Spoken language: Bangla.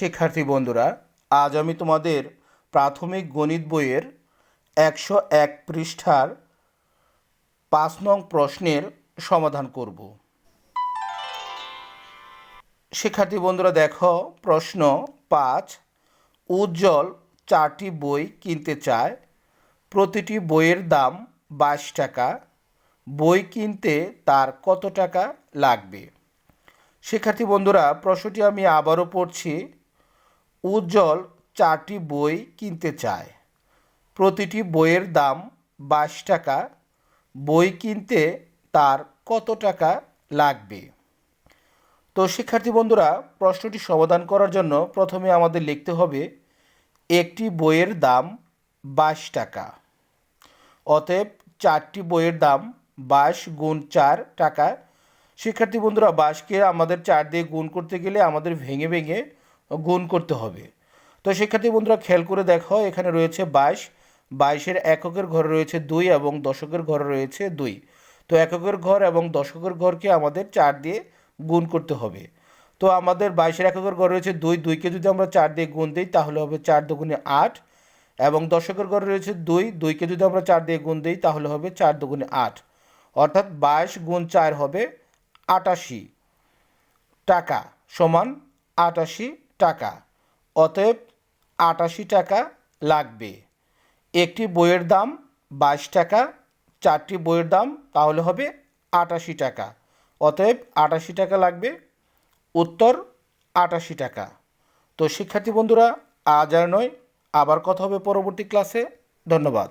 শিক্ষার্থী বন্ধুরা, আজ আমি তোমাদের প্রাথমিক গণিত বইয়ের একশো এক পৃষ্ঠার পাঁচ নং প্রশ্নের সমাধান করব। শিক্ষার্থী বন্ধুরা, দেখো, প্রশ্ন পাঁচ, উজ্জ্বল চারটি বই কিনতে চায়, প্রতিটি বইয়ের দাম বাইশ টাকা, বই কিনতে তার কত টাকা লাগবে? শিক্ষার্থী বন্ধুরা, প্রশ্নটি আমি আবারও পড়ছি। উজ্জ্বল চারটি বই কিনতে চায়। প্রতিটি বইয়ের দাম বাইশ টাকা। বই কিনতে তার কত টাকা লাগবে? তো শিক্ষার্থী বন্ধুরা, প্রশ্নটি সমাধান করার জন্য প্রথমে আমাদের লিখতে হবে, একটি বইয়ের দাম বাইশ টাকা। অতএব চারটি বইয়ের দাম বাইশ গুণ চার টাকা। শিক্ষার্থী বন্ধুরা, বাইশকে আমাদের চার দিয়ে গুণ করতে গেলে আমাদের ভেঙে ভেঙে গুণ করতে হবে। তো শিক্ষার্থী বন্ধুরা, খেয়াল করে দেখো, এখানে রয়েছে বাইশ। বাইশের এককের ঘরে রয়েছে দুই এবং দশকের ঘরে রয়েছে দুই। তো এককের ঘর এবং দশকের ঘরকে আমাদের চার দিয়ে গুণ করতে হবে। তো আমাদের বাইশের এককের ঘর রয়েছে দুই। দুইকে যদি আমরা চার দিয়ে গুণ দিই, তাহলে হবে চার দুগুণে আট। এবং দশকের ঘরে রয়েছে দুই। দুইকে যদি আমরা চার দিয়ে গুণ দিই, তাহলে হবে চার দুগুণে আট। অর্থাৎ বাইশ গুণ চার হবে আটাশি টাকা সমান আটাশি টাকা, অতএব আটাশি টাকা লাগবে। একটি বইয়ের দাম বাইশ টাকা, চারটি বইয়ের দাম তাহলে হবে আটাশি টাকা। অতএব আটাশি টাকা লাগবে, উত্তর আটাশি টাকা। তো শিক্ষার্থী বন্ধুরা, আজ আর নয়, আবার কথা হবে পরবর্তী ক্লাসে। ধন্যবাদ।